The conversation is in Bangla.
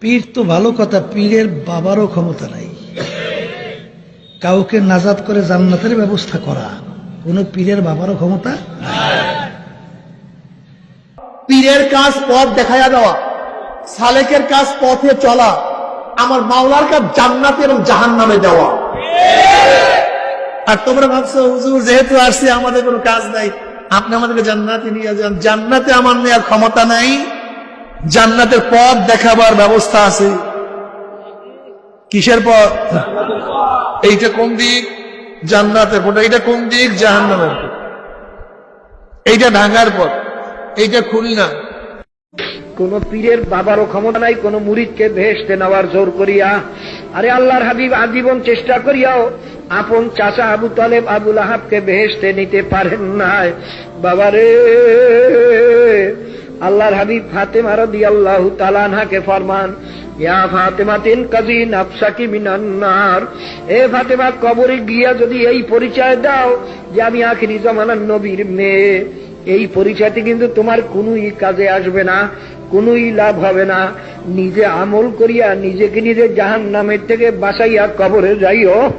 পীর তো ভালো কথা, পীরের বাবারও ক্ষমতা নাই। কাউকে নাজাদ করে জান্নাতের ব্যবস্থা করা, কোনো পীরের বাবারও ক্ষমতা পীরের কাজ পথ দেখাইয়া দেওয়া, সালেকের কাজ পথে চলা, আমার মাওলার কাজ জান্নাতে এবং জাহান নামে দেওয়া। আর তোমরা ভাবছ, হুজুর, যেহেতু আসছে, আমাদের কোনো কাজ নাই, আপনি আমাদেরকে জান্নাতে নিয়ে যান। জান্নাতে আমার নেওয়ার ক্ষমতা নাই। জান্নাতের পথ দেখাবার ব্যবস্থা আছে। কিসের পথ? এইটা কোন দিক? জান্নাতের পথ। এইটা কোন দিক? জাহান্নামের পথ। এইটা ঢাকার পথ। এইটা খুলনা। কোন পীরের বাবারও ক্ষমতা নাই, কোন মুরিদকে ভেসতে নেওয়ার জোর করিয়া। আরে আল্লাহর হাবিব, আজীবন চেষ্টা করিয়াও আপন চাচা আবু তালেব, আবুল আহাবকে ভেসতে নিতে পারেন নাই। বাবারে! আল্লাহর হাবিব ফাতেমা রদি আল্লাহ তালানহাকে ফরমান, ইয়া মিনান্নার এ ফাতেমা, কবরে গিয়া যদি এই পরিচয় দাও যে আমি আখিরি জমানার নবীর মেয়ে এই পরিচয়টি কিন্তু তোমার কোনই কাজে আসবে না, কোনই লাভ হবে না। নিজে আমল করিয়া নিজেকে নিজে জাহান নামের থেকে বাঁচাইয়া কবরে যাইও।